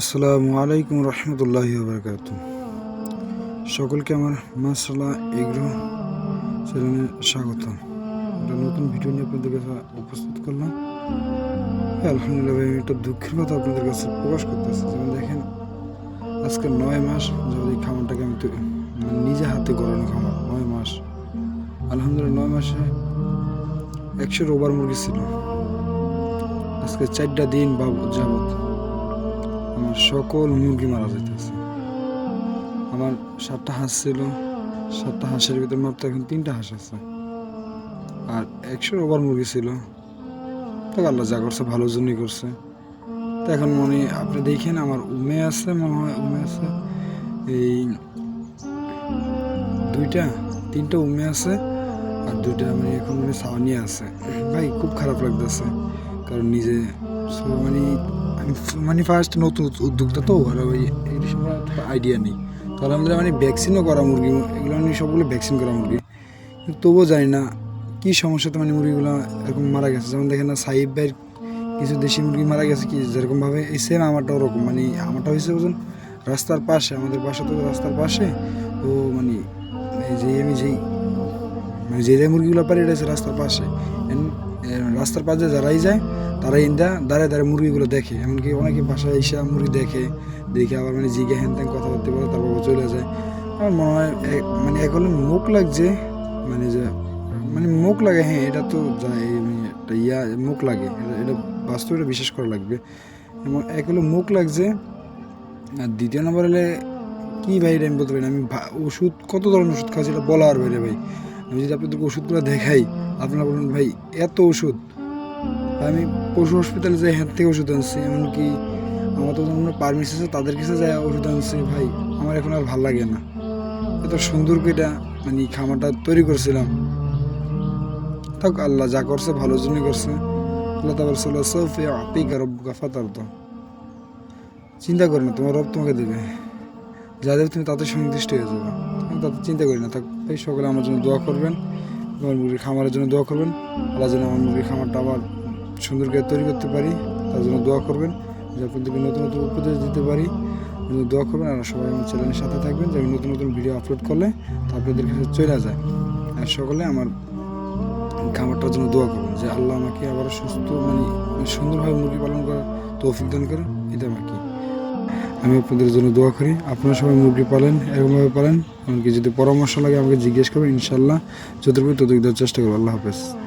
আসসালামু আলাইকুম রহমতুল্লাহি বারকাত সকলকে আমার মাসালা এগ্রো চ্যানেলে স্বাগত। একটা নতুন ভিডিও নিয়ে আপনাদের কাছে উপস্থিত করলাম। আলহামদুলিল্লাহ আমি একটা দুঃখের কথা আপনাদের কাছে প্রকাশ করতেছি। যেমন দেখেন, আজকে নয় মাস এই খামারটাকে আমি তো নিজে হাতে গড়ানো খামার, নয় মাস। আলহামদুলিল্লাহ নয় মাসে একশোর ওভার মুরগি ছিল। আজকে চারটা দিন বাবু যাবত আমার সকল মুরগি মারা যাইতেছে। আমার সাতটা হাঁস ছিল, সাতটা হাঁসের ভিতরে মাত্র এখন তিনটা হাঁস আছে। আর একশোর ওভার মুরগি ছিল। তো আল্লাহ যা করছে ভালোর জন্যই করছে। তো এখন মনে আপনি দেখেন আমার উমে আছে, মনে হয় উমে আছে। এই দুইটা, তিনটা উমে আছে আর দুইটা মানে এখন মানে সাওয়ানি আছে। ভাই, খুব খারাপ লাগতেছে। কারণ নিজে মানে মানে ফার্স্ট নতুন উদ- উদ্যোক্তা তো, আর ওই সময় আইডিয়া নেই। তো আলহামদুলিল্লাহ মানে ভ্যাকসিনও করা মুরগি, এগুলো মানে সবগুলো ভ্যাকসিন করা মুরগি। তবুও জানি না কী সমস্যাতে মানে মুরগিগুলো এরকম মারা গেছে। যেমন দেখেন না সাহিব ভাইয়ের কিছু দেশি মুরগি মারা গেছে কি যেরকমভাবে এই সেম আমারটা ওরকম। মানে আমারটা হয়েছে বুঝুন, রাস্তার পাশে, আমাদের বাসা তো রাস্তার পাশে তো মানে এই যে আমি যেই মানে যে যে মুরগিগুলো পারি এটা রাস্তার পাশে রাস্তার পাশে যারাই যায় তারা ইন্দা দাঁড়ায় দাঁড়ায় মুরগিগুলো দেখে। এমনকি অনেকে বাসায় এসে মুরগি দেখে দেখে আবার মানে জিগে হ্যান ত্যান কথা বলতে পারে তারপর চলে যায়। আমার মনে হয় মানে এখন মুখ লাগছে মানে যে মানে মুখ লাগে হ্যাঁ এটা তো যায় মানে ইয়া, মুখ লাগে। এটা- বাস্তবে এটা বিশ্বাস করা লাগবে। এবং এক হলো মুখ লাগছে, আর দ্বিতীয় নম্বর হলে, কি ভাই এটা আমি বলতে পারি না, আমি ওষুধ, কত ধরনের ওষুধ খাচ্ছি এটা বলা আর বাইরে ভাই। আমি যদি আপনাদেরকে ওষুধগুলো দেখাই, আপনারা বলুন ভাই, এত ওষুধ। আমি পশু হসপিটালে যাই, হাত থেকে ওষুধ আনছি। এমনকি আমার তো পারমিস আছে, তাদের কাছে যাই ওষুধ আনছি। ভাই, আমার এখন আর ভালো লাগে না। এত সুন্দর করে মানে খামারটা তৈরি করছিলাম। থাক, আল্লাহ যা করছে, ভালোর জন্যই করছে। আল্লাহ তাবার সাল্লাহ সফি আপিকা রব্বুকা ফাতার তো চিন্তা করো না, তোমার রব তোমাকে দেবে। যা দেবে তুমি তাতে সন্তুষ্ট হয়ে যাবে। তাতে চিন্তা করি না। ভাই সকলে আমার জন্য দোয়া করবেন। আমার মুরগির খামারের জন্য দোয়া করবেন। আল্লাহ যেন আমার মুরগির খামারটা আবার সুন্দর করে তৈরি করতে পারি। তার জন্য দোয়া করবেন। যে আপনাদেরকে নতুন নতুন উপদেশ দিতে পারি। দোয়া করবেন। আর সবাই আমার চ্যানেলের সাথে থাকবেন। যে আমি নতুন নতুন ভিডিও আপলোড করলে তা আপনাদের কাছে চলে যায়। আর সকলে আমার খামারটার জন্য দোয়া করবেন। যে আল্লাহ আমাকে আবার সুস্থ মানে সুন্দরভাবে মুরগি পালন করার তৌফিক দান করেন। এটা আমার কি। আমি আপনাদের জন্য দোয়া করি। আপনারা সবাই মুরগি পালেন, এরকমভাবে পালেন। এমনকি যদি পরামর্শ লাগে আমাকে জিজ্ঞেস করবেন ইনশাল্লাহ যতটুকু ততটুকু দেওয়ার চেষ্টা করব। আল্লাহ হাফেজ।